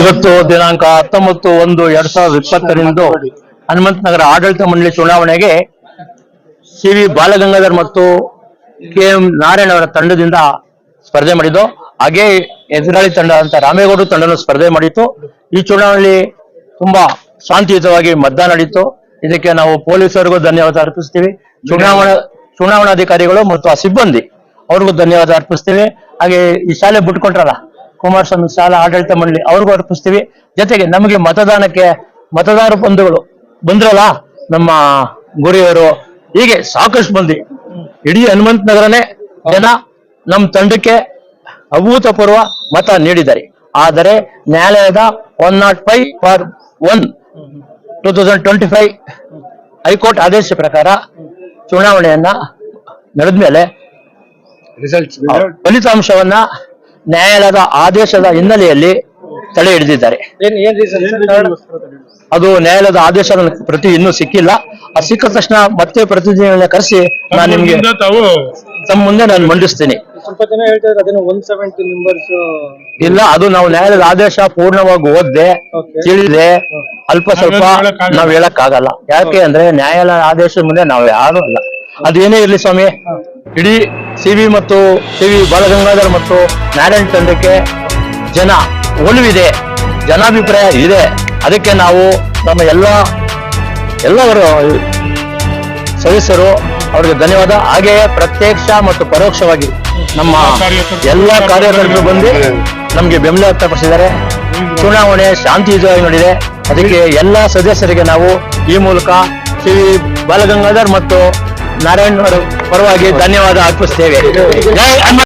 ಇವತ್ತು ದಿನಾಂಕ ಹತ್ತೊಂಬತ್ತು ಒಂದು ಎರಡ್ ಸಾವಿರದ ಇಪ್ಪತ್ತರಂದು ಹನುಮಂತ ನಗರ ಆಡಳಿತ ಮಂಡಳಿ ಚುನಾವಣೆಗೆ ಸಿ ವಿ ಬಾಲಗಂಗಾಧರ್ ಮತ್ತು ಕೆ ಎಂ ನಾರಾಯಣ ಅವರ ತಂಡದಿಂದ ಸ್ಪರ್ಧೆ ಮಾಡಿದ್ದು. ಹಾಗೆ ಎದುರಾಳಿ ತಂಡ ಅಂತ ರಾಮೇಗೌಡರು ತಂಡವನ್ನು ಸ್ಪರ್ಧೆ ಮಾಡಿತ್ತು. ಈ ಚುನಾವಣೆಯಲ್ಲಿ ತುಂಬಾ ಶಾಂತಿಯುತವಾಗಿ ಮತದಾನ ನಡೀತು. ಇದಕ್ಕೆ ನಾವು ಪೊಲೀಸರಿಗೂ ಧನ್ಯವಾದ ಅರ್ಪಿಸ್ತೀವಿ. ಚುನಾವಣಾ ಚುನಾವಣಾಧಿಕಾರಿಗಳು ಮತ್ತು ಆ ಸಿಬ್ಬಂದಿ, ಅವ್ರಿಗೂ ಧನ್ಯವಾದ ಅರ್ಪಿಸ್ತೀವಿ. ಹಾಗೆ ಈ ಶಾಲೆ ಬಿಟ್ಕೊಟ್ರಲ್ಲ? ಕುಮಾರಸ್ವಾಮಿ ಸಾಲ ಆಡಳಿತ ಮಂಡಳಿ ಅವ್ರಿಗೂ ಅರ್ಪಿಸ್ತೀವಿ. ಜೊತೆಗೆ ನಮಗೆ ಮತದಾನಕ್ಕೆ ಮತದಾರ ಬಂಧುಗಳು ಬಂದ್ರಲ್ಲ ನಮ್ಮ ಗುರಿಯವರು ಹೀಗೆ ಸಾಕಷ್ಟು ಮಂದಿ. ಇಡೀ ಹನುಮಂತ ನಗರನೇ ಜನ ನಮ್ಮ ತಂಡಕ್ಕೆ ಅಭೂತಪೂರ್ವ ಮತ ನೀಡಿದ್ದಾರೆ. ಆದರೆ ನ್ಯಾಯಾಲಯದ one nought five for one two thousand twenty five high court ಆದೇಶ ಪ್ರಕಾರ ಚುನಾವಣೆಯನ್ನ ನಡೆದ ಮೇಲೆ ಫಲಿತಾಂಶವನ್ನ ನ್ಯಾಯಾಲಯದ ಆದೇಶದ ಹಿನ್ನೆಲೆಯಲ್ಲಿ ತಡೆ ಹಿಡಿದಿದ್ದಾರೆ. ಅದು ನ್ಯಾಯಾಲಯದ ಆದೇಶ ಪ್ರತಿ ಇನ್ನೂ ಸಿಕ್ಕಿಲ್ಲ. ಆ ಸಿಕ್ಕ ತಕ್ಷಣ ಮತ್ತೆ ಪ್ರತಿನಿಧಿಗಳನ್ನ ಕರೆಸಿ ನಾನು ನಿಮ್ಗೆ ತಮ್ಮ ಮುಂದೆ ನಾನು ಮಂಡಿಸ್ತೀನಿ. ಇಲ್ಲ ಅದು ನಾವು ನ್ಯಾಯಾಲಯದ ಆದೇಶ ಪೂರ್ಣವಾಗಿ ಓದ್ದೆ. ತಿಳಿದೆ ಅಲ್ಪ ಸ್ವಲ್ಪ. ನಾವ್ ಹೇಳಕ್ ಆಗಲ್ಲ. ಯಾಕೆ ಅಂದ್ರೆ ನ್ಯಾಯಾಲಯ ಆದೇಶದ ಮುಂದೆ ನಾವು ಯಾರು ಅಲ್ಲ ಅದೇನೇ ಇರ್ಲಿ ಸ್ವಾಮಿ? ಇಡೀ ಸಿವಿ ಮತ್ತು ಸಿ ವಿ ಬಾಲಗಂಗಾಧರ್ ಮತ್ತು ನಾರಾಯಣ್ ತಂಡಕ್ಕೆ ಜನ ಒಲವಿದೆ, ಜನಾಭಿಪ್ರಾಯ ಇದೆ. ಅದಕ್ಕೆ ನಾವು ನಮ್ಮ ಎಲ್ಲ ಎಲ್ಲವರು ಸದಸ್ಯರು ಅವರಿಗೆ ಧನ್ಯವಾದ. ಹಾಗೆಯೇ ಪ್ರತ್ಯಕ್ಷ ಮತ್ತು ಪರೋಕ್ಷವಾಗಿ ನಮ್ಮ ಎಲ್ಲ ಕಾರ್ಯಕರ್ತರು ಬಂದು ನಮಗೆ ಬೆಂಬಲ ವ್ಯಕ್ತಪಡಿಸಿದ್ದಾರೆ. ಚುನಾವಣೆ ಶಾಂತಿಯುತವಾಗಿ ನೋಡಿದೆ ಅದಕ್ಕೆ ಎಲ್ಲ ಸದಸ್ಯರಿಗೆ ನಾವು ಈ ಮೂಲಕ ಶ್ರೀ ಬಾಲಗಂಗಾಧರ್ ಮತ್ತು ನಾರಾಯಣ್ ಅವರ ಪರವಾಗಿ ಧನ್ಯವಾದ ಅರ್ಪಿಸ್ತೇವೆ.